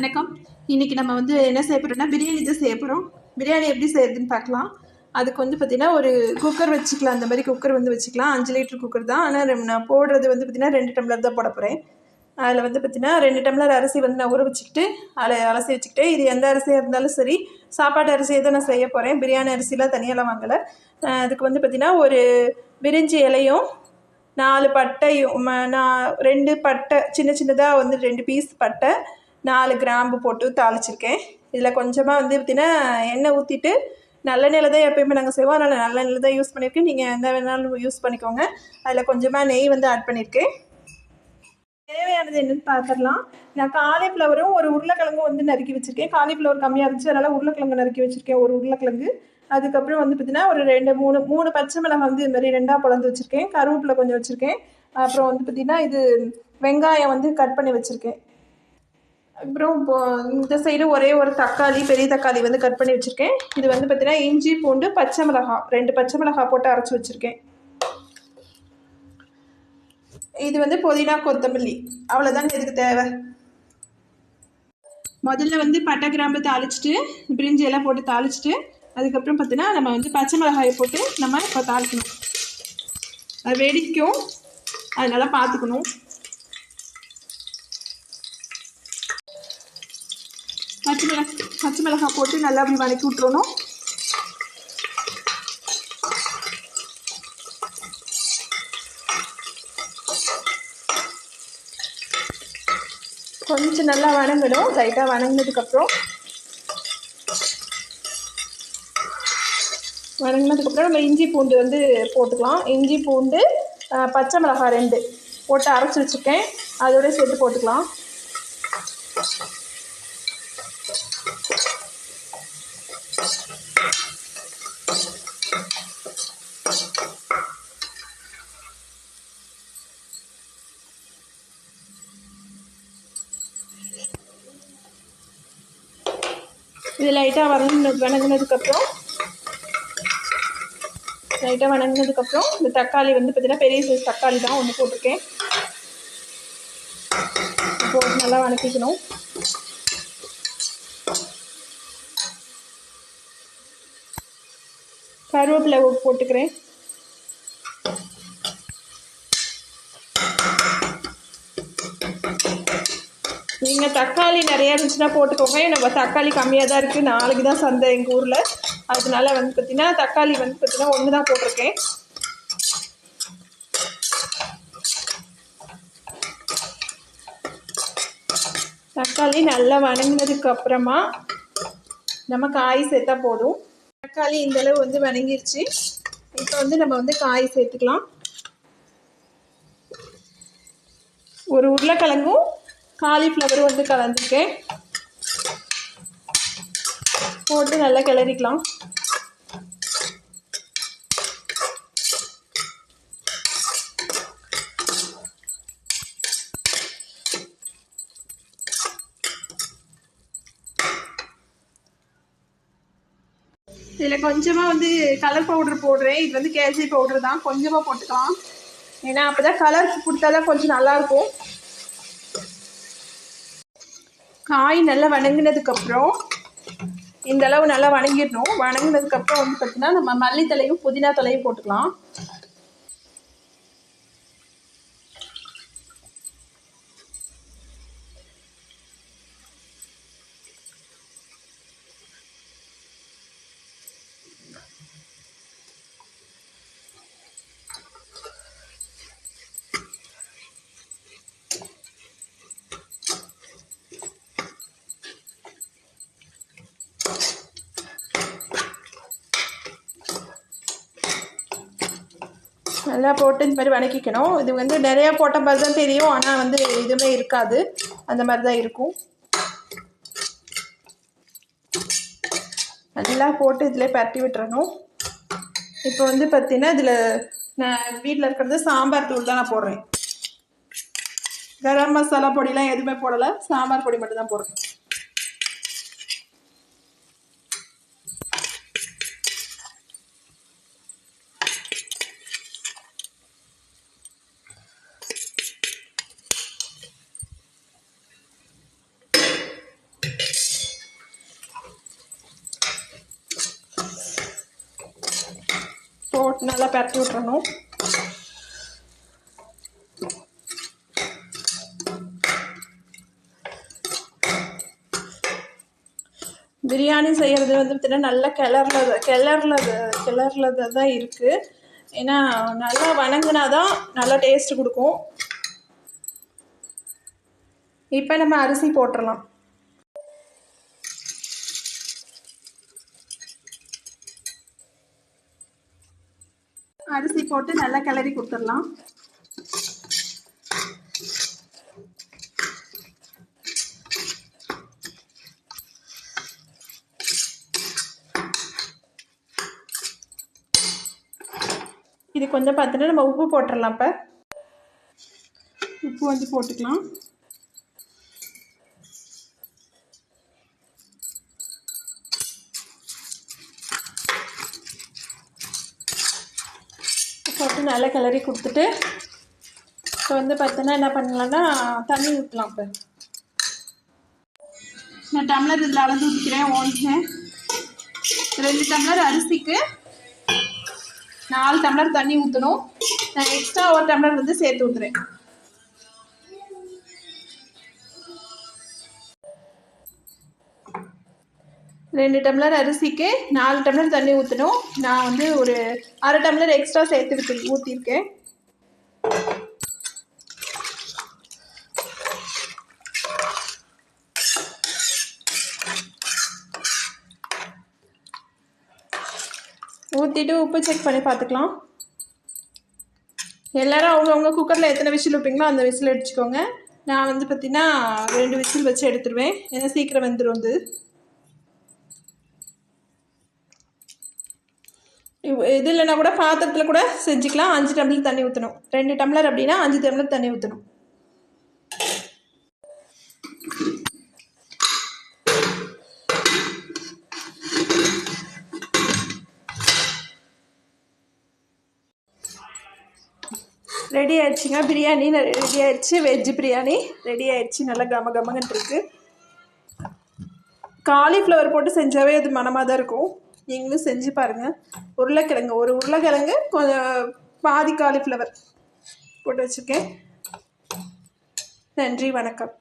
வணக்கம். இன்றைக்கி நம்ம வந்து என்ன செய்ய போகிறோம்னா பிரியாணி தான் செய்ய போகிறோம் பிரியாணி எப்படி செய்யறதுன்னு பார்க்கலாம். அதுக்கு வந்து பார்த்திங்கன்னா ஒரு குக்கர் வச்சுக்கலாம். அந்த மாதிரி குக்கர் வந்து வச்சுக்கலாம். அஞ்சு லிட்டர் குக்கர் தான். ஆனால் நான் போடுறது வந்து பார்த்திங்கன்னா ரெண்டு டம்ளர் தான் போட போகிறேன் அதில் வந்து பார்த்திங்கன்னா ரெண்டு டம்ளர் அரிசி வந்து நான் ஊற வச்சுக்கிட்டு அதில் அலசி வச்சுக்கிட்டு இது எந்த அரிசியாக இருந்தாலும் சரி சாப்பாட்டு அரிசியை தான் நான் செய்ய போகிறேன் பிரியாணி அரிசிலாம் தனியாலாம் வாங்கலை. அதுக்கு வந்து பார்த்திங்கன்னா ஒரு விரிஞ்சி இலையும் நாலு பட்டையும் நான் ரெண்டு பட்டை சின்ன சின்னதாக வந்து ரெண்டு பீஸ் பட்டை நாலு கிராம்பு போட்டு தாளிச்சிருக்கேன். இதில் கொஞ்சமாக வந்து பார்த்திங்கன்னா எண்ணெய் ஊற்றிட்டு நல்லெண்ணெயில் தான் எப்பயுமே நாங்கள் செய்வோம். அதனால் நல்லெண்ணெயில் தான் யூஸ் பண்ணியிருக்கேன் நீங்கள் எந்த வேணாலும் யூஸ் பண்ணிக்கோங்க. அதில் கொஞ்சமாக நெய் வந்து ஆட் பண்ணியிருக்கேன் தேவையானது என்னென்னு பார்த்துடலாம் நான் காலிஃப்ளவரும் ஒரு உருளைக்கிழங்கும் வந்து நறுக்கி வச்சுருக்கேன். காலிஃப்ளவர் கம்மியாக இருந்துச்சு. அதனால் உருளைக்கிழங்கு நறுக்கி வச்சுருக்கேன். ஒரு உருளைக்கிழங்கு. அதுக்கப்புறம் வந்து பார்த்தீங்கன்னா ஒரு ரெண்டு மூணு மூணு பச்சை மிளகாய் வந்து இது மாதிரி ரெண்டாக பிளந்து வச்சுருக்கேன். கருவேப்பில் கொஞ்சம் வச்சுருக்கேன். அப்புறம் வந்து பார்த்திங்கன்னா இது வெங்காயம் வந்து கட் பண்ணி வச்சுருக்கேன். அப்புறம் இப்போ இந்த சைடு ஒரே ஒரு தக்காளி பெரிய தக்காளி வந்து கட் பண்ணி வச்சுருக்கேன். இது வந்து பார்த்தீங்கன்னா இஞ்சி பூண்டு பச்சை மிளகாய் ரெண்டு பச்சை மிளகாய் போட்டு அரைச்சி வச்சுருக்கேன். இது வந்து புதினா கொத்தமல்லி. அவ்வளோதாங்க இதுக்கு தேவை. முதல்ல வந்து பட்டை கிராம்பு தாளிச்சிட்டு பிரிஞ்சி எல்லாம் போட்டு தாளிச்சிட்டு அதுக்கப்புறம் பார்த்தீங்கன்னா நம்ம வந்து பச்சை மிளகாயை போட்டு நம்ம இப்போ தாளிக்கணும். அது வெடிக்கும் அதனால் பார்த்துக்கணும். பச்சை மிளகா பச்சை மிளகாய் போட்டு நல்லா அப்படி வதக்கி விட்டுறணும். கொஞ்சம் நல்லா வணங்கணும். லைட்டாக வணங்கினதுக்கப்புறம் வணங்கினதுக்கப்புறம் நம்ம இஞ்சி பூண்டு வந்து போட்டுக்கலாம். இஞ்சி பூண்டு பச்சை மிளகாய் ரெண்டு போட்டு அரைச்சி வச்சுருக்கேன். அதோடய சேர்த்து போட்டுக்கலாம். இது லைட்டாக வணங்கின வணங்கினதுக்கப்புறம் லைட்டாக வணங்கினதுக்கப்புறம் இந்த தக்காளி வந்து பார்த்திங்கன்னா பெரிய சைஸ் தக்காளி தான் ஒன்று போட்டிருக்கேன். போட்டு நல்லா வணக்கிக்கணும். கருவேப்பிலை போட்டுக்கிறேன். நீங்கள் தக்காளி நிறையா இருந்துச்சுன்னா போட்டுக்கோங்க. நம்ம தக்காளி கம்மியாக தான் இருக்குது நாளைக்கு தான் சந்தை எங்கள் ஊரில். அதனால வந்து பார்த்தீங்கன்னா தக்காளி வந்து பார்த்தீங்கன்னா ஒன்று தான் போட்டிருக்கேன். தக்காளி நல்லா வணங்கினதுக்கு அப்புறமா நம்ம காய் சேர்த்தா போதும். தக்காளி இந்த அளவு வந்து வணங்கிருச்சு. இப்போ வந்து நம்ம வந்து காய் சேர்த்துக்கலாம். ஒரு உருளைக்கிழங்கும் காலிஃப்ளவரும் வந்து கலந்துருக்கேன் போட்டு நல்லா கிளறிக்கலாம். இதில் கொஞ்சமாக வந்து கலர் பவுடர் போடுறேன். இது வந்து கேசரி பவுடர் தான். கொஞ்சமாக போட்டுக்கலாம். ஏன்னா அப்போ தான் கலர் கொடுத்தா தான் கொஞ்சம் நல்லாயிருக்கும் காய் நல்லா வணங்கினதுக்கப்புறம் இந்த அளவு நல்லா வணங்கிடணும். வணங்கினதுக்கப்புறம் வந்து பார்த்திங்கன்னா நம்ம மல்லித்தலையும் புதினா தலையும் போட்டுக்கலாம். நல்லா போட்டு இந்த மாதிரி வணக்கிக்கணும். இது வந்து நிறையா போட்ட மாதிரி தான் தெரியும். ஆனால் வந்து எதுவுமே இருக்காது. அந்த மாதிரி தான் இருக்கும். நல்லா போட்டு இதில் பரட்டி விட்டுறணும். இப்போ வந்து பார்த்தீங்கன்னா இதில் நான் வீட்டில் இருக்கிறது சாம்பார் தூள் தான் நான் போடுறேன். கரம் மசாலா பொடிலாம் எதுவுமே போடலை. சாம்பார் பொடி மட்டும் தான் போடுறேன். நல்லா பரட்டி விட்டுறணும். பிரியாணி செய்கிறது வந்து பார்த்தீங்கன்னா நல்ல கிளறில் கிளறில் கிளறில் தான் இருக்குது ஏன்னா நல்லா வணங்கினா தான் நல்லா டேஸ்ட் கொடுக்கும். இப்போ நம்ம அரிசி போட்டுடலாம் அரிசி போட்டு நல்லா கிளறி கொடுத்துடலாம். இது கொஞ்சம் பார்த்தோன்னா நம்ம உப்பு போட்டுடலாம் இப்போ. உப்பு வந்து போட்டுக்கலாம். போட்டு நல்லா கிளறி கொடுத்துட்டு இப்போ வந்து பார்த்தோன்னா என்ன பண்ணலான்னா தண்ணி ஊற்றலாம் இப்போ. நான் டம்ளர் இதில் அளந்து ஊற்றிக்கிறேன் ஒன்று ரெண்டு டம்ளர் அரிசிக்கு நாலு டம்ளர் தண்ணி ஊற்றணும் நான் எக்ஸ்ட்ரா ஒரு டம்ளர் வந்து சேர்த்து ஊற்றுறேன் ரெண்டு டம்ளர் அரிசிக்கு நாலு டம்ளர் தண்ணி ஊற்றணும் நான் வந்து ஒரு அரை டம்ளர் எக்ஸ்ட்ரா சேர்த்து ஊற்றிருக்கேன் ஊற்றிட்டு உப்பு செக் பண்ணி பார்த்துக்கலாம். எல்லோரும் அவங்கவுங்க குக்கரில் எத்தனை விசில் வைப்பீங்களோ அந்த விசில் அடிச்சுக்கோங்க நான் வந்து பார்த்திங்கன்னா ரெண்டு விசில் வச்சு எடுத்துருவேன். ஏன்னா சீக்கிரம் வந்துடும் வந்து இது இல்லைனா கூட பாத்திரத்தில் கூட செஞ்சுக்கலாம். அஞ்சு டம்ளர் தண்ணி ஊற்றணும் ரெண்டு டம்ளர் அப்படின்னா அஞ்சு டம்ளர் தண்ணி ஊற்றணும் ரெடி ஆயிடுச்சுங்க. பிரியாணி ரெடி ஆயிடுச்சு. வெஜ் பிரியாணி ரெடி ஆயிடுச்சு. நல்லா கம கமகன் இருக்கு. காலிஃப்ளவர் போட்டு செஞ்சாவே அது மனமாக தான் இருக்கும். நீங்களும் செஞ்சு பாருங்கள் உருளைக்கிழங்கு ஒரு உருளைக்கிழங்கு கொஞ்சம் பாதி காலிஃப்ளவர் போட்டு வச்சுருக்கேன். நன்றி வணக்கம்.